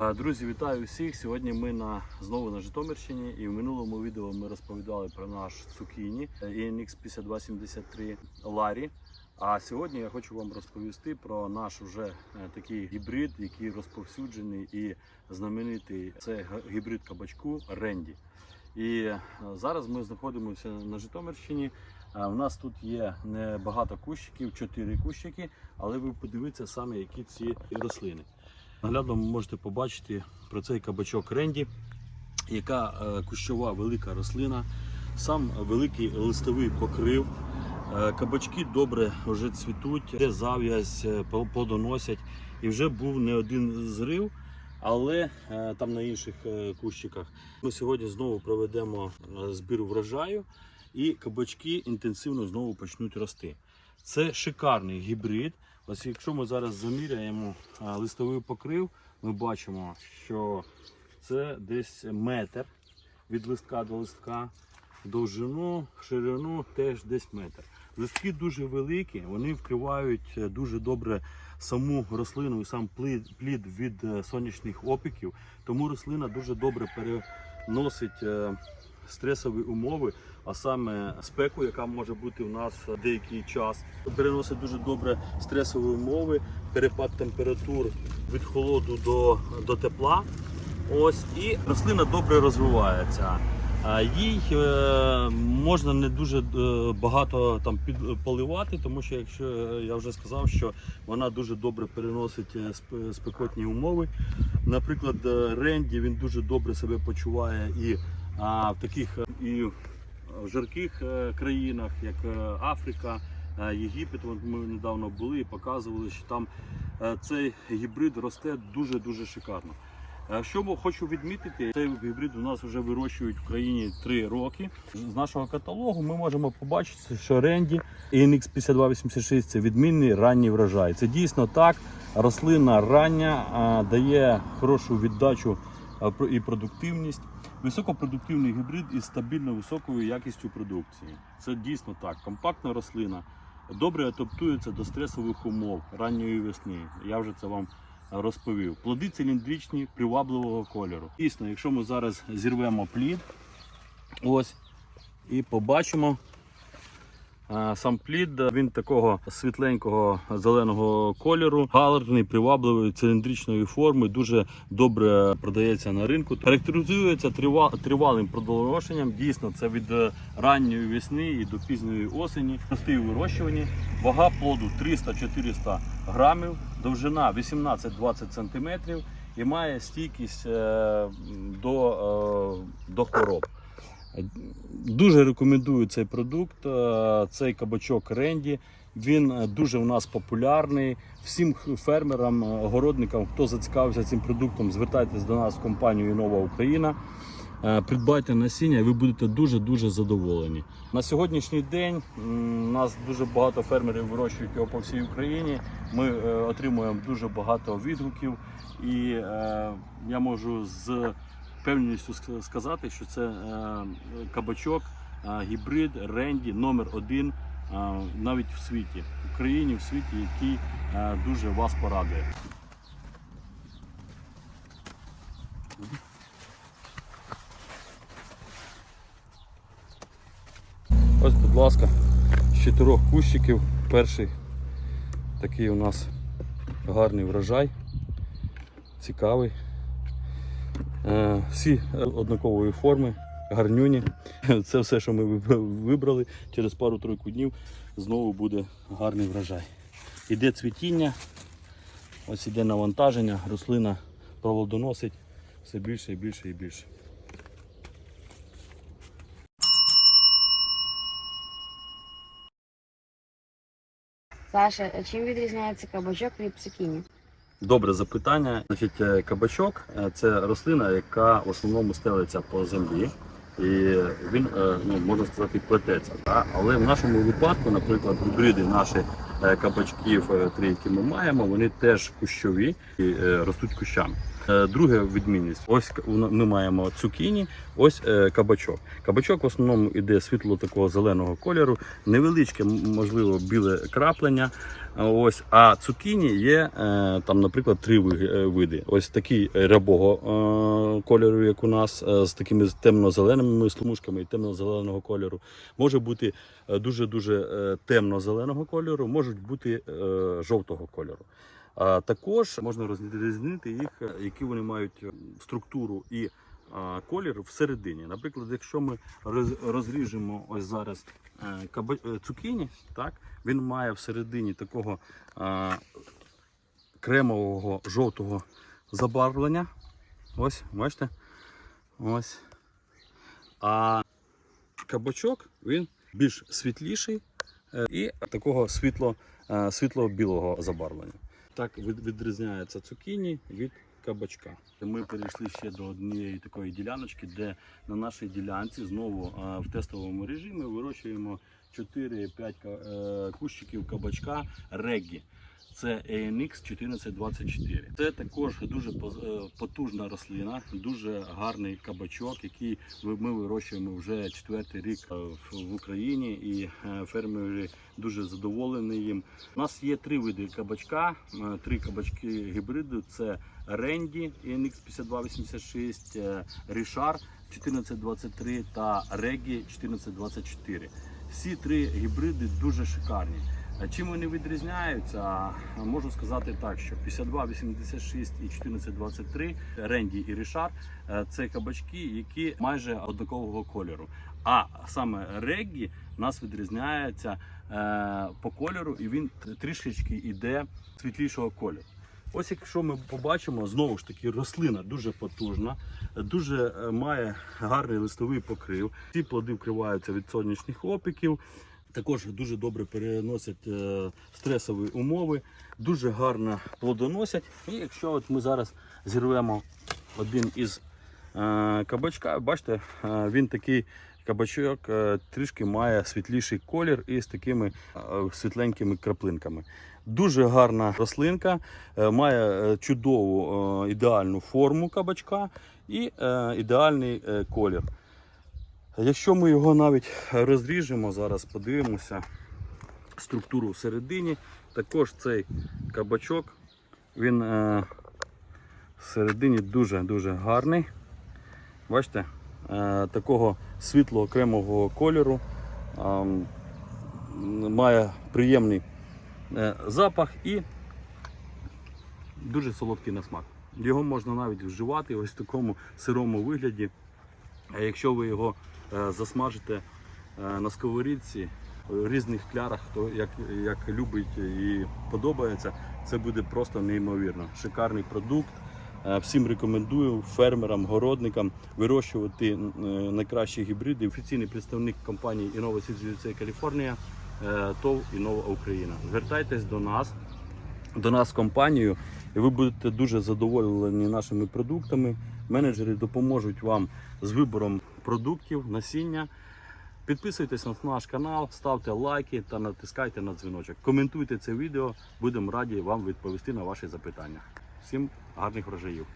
Друзі, вітаю всіх! Сьогодні ми на знову на Житомирщині, і в минулому відео ми розповідали про наш цукіні е, ENX 5273 Ларі. А сьогодні я хочу вам розповісти про наш уже е, такий гібрид, який розповсюджений і знаменитий. Це гібрид кабачку Ренді. І е, зараз ми знаходимося на Житомирщині. Е, У нас тут є небагато кущиків, чотири кущики, але ви подивіться саме, які ці рослини. Наглядно ви можете побачити про цей кабачок Ренді, яка е, кущова велика рослина, сам великий листовий покрив. Е, Кабачки добре вже цвітуть, де зав'язь е, по- плодоносять. І вже був не один зрив, але там на інших кущиках. Ми сьогодні знову проведемо збір врожаю, і кабачки інтенсивно знову почнуть рости. Це шикарний гібрид. Ось якщо ми зараз заміряємо листовий покрив, ми бачимо, що це десь метр від листка до листка, довжину, ширину теж десь метр. Листки дуже великі, вони вкривають е, дуже добре саму рослину і сам плід, від е, сонячних опіків, тому рослина дуже добре переносить е, стресові умови, а саме спеку, яка може бути у нас деякий час. Переносить дуже добре стресові умови, перепад температур від холоду до, до тепла. Ось і рослина добре розвивається. Їй е, можна не дуже е, багато там підполивати, тому що якщо е, я вже сказав, що вона дуже добре переносить сп- спекотні умови. Наприклад, Ренді він дуже добре себе почуває і а, в таких е, і в жарких е, країнах, як е, Африка, Єгипет. Ми недавно були і показували, що там цей гібрид росте дуже дуже шикарно. Що хочу відмітити, цей гібрид у нас вже вирощують в країні 3 роки. З нашого каталогу ми можемо побачити, що Ренді NX 5286 це відмінний ранній врожай. Це дійсно так. Рослина рання дає хорошу віддачу і продуктивність. Високопродуктивний гібрид із стабільно високою якістю продукції. Це дійсно так. Компактна рослина добре адаптується до стресових умов ранньої весни. Я вже це вам розповів. Плоди циліндричні, привабливого кольору. Дійсно, якщо ми зараз зірвемо плід, ось і побачимо. Сам плід е, він такого світленького зеленого кольору, галерний, привабливої циліндричної форми, дуже добре продається на ринку. Характеризується трива- тривалим продовженням. Дійсно, це від е, ранньої весни і до пізньої осені. Простий у вирощуванні. Вага плоду 300-400 грамів, довжина 18-20 сантиметрів і має стійкість е, до, до хвороб. Дуже рекомендую цей продукт, е, цей кабачок Ренді. Він е, дуже у нас популярний. Всім фермерам, е, огородникам, хто зацікавився цим продуктом, звертайтесь до нас в компанію Нова Україна. Придбайте насіння, і ви будете дуже дуже задоволені. На сьогоднішній день у нас дуже багато фермерів вирощують його по всій Україні. Ми отримуємо дуже багато відгуків, і я можу з певністю сказати, що це е, кабачок, е, гібрид Ренді номер один е, навіть в світі, в Україні, в світі, який дуже вас порадує. Ось, будь ласка, з чотирьох кущиків. Перший такий у нас гарний врожай, цікавий. Е, Всі однакової форми, гарнюні. Це все, що ми вибрали. Через пару-тройку днів знову буде гарний врожай. Іде цвітіння, ось іде навантаження, рослина плодоносить все більше і більше і більше. Саша, а чим відрізняється кабачок від цукіні? Добре запитання. Значить, е, кабачок е, це рослина, яка в основному стелиться по землі. І він, е, ну, можна сказати, плететься. Але в нашому випадку, наприклад, гібриди наші кабачків, три, які ми маємо, вони теж кущові і ростуть кущами. Е, Друга відмінність. Ось ми маємо цукіні, ось е, кабачок. Кабачок в основному іде світло такого зеленого кольору, невеличке, можливо, біле краплення. Ось, а цукіні є е, там, наприклад, три види. Ось такий рябого кольору, як у нас, з такими темно-зеленими смужками і темно-зеленого кольору. Може бути е, дуже-дуже е, темно-зеленого кольору, можуть бути жовтого кольору. А також можна розрізнити їх, е, які вони мають е, структуру і колір всередині. Наприклад, якщо ми розріжемо ось зараз е, цукіні, так, він має всередині такого кремового жовтого забарвлення. Ось, бачите? Ось. А кабачок він більш світліший і такого світло, е, світло-білого забарвлення. Так відрізняється цукіні від кабачка. Ми перейшли ще до однієї такої діляночки, де на нашій ділянці знову в тестовому режимі вирощуємо 4-5 е, кущиків кабачка реггі. Це ANX 1424. Це також дуже е, потужна рослина, дуже гарний кабачок, який ми вирощуємо вже четвертий рік е, в- Україні, і е, фермери дуже задоволені їм. У нас є три види кабачка, три кабачки гібриду: це Ренді NX 5286, е, Рішар 1423 та Регі 1424. Всі три гібриди дуже шикарні. Чим вони відрізняються? Можу сказати так, що 5286 і 1423 Ренді і Рішар е, це кабачки, які майже однакового кольору. А саме Реггі нас відрізняється е, по кольору, і він трішечки йде світлішого кольору. Ось якщо ми побачимо, знову ж таки, рослина дуже потужна, дуже е, має гарний листовий покрив. Ці плоди вкриваються від сонячних опіків. Також дуже добре переносять е, стресові умови, дуже гарно плодоносять. І якщо от ми зараз зірвемо один із е, кабачка, бачите, е, він такий кабачок е, трішки має світліший колір і з такими е, світленькими краплинками. Дуже гарна рослинка, е, має е, чудову е, ідеальну форму кабачка і е, ідеальний е, колір. Якщо ми його навіть розріжемо, зараз подивимося структуру всередині. Також цей кабачок, він е, всередині дуже-дуже гарний. Бачите, е, такого світлого кремового кольору. ем, має приємний е, запах і дуже солодкий на смак. Його можна навіть вживати ось в такому сирому вигляді. А якщо ви його е, засмажите на сковорідці в різних клярах, то як, як любить і подобається, це буде просто неймовірно. Шикарний продукт. Е, Всім рекомендую фермерам, городникам вирощувати е, найкращі гібриди. Офіційний представник компанії Innova Seeds е, ТОВ Innova Україна. Звертайтесь до нас, до нас компанію, і ви будете дуже задоволені нашими продуктами. Менеджери допоможуть вам з вибором продуктів, насіння. Підписуйтесь на наш канал, ставте лайки та натискайте на дзвіночок. Коментуйте це відео, будемо раді вам відповісти на ваші запитання. Всім гарних врожаїв!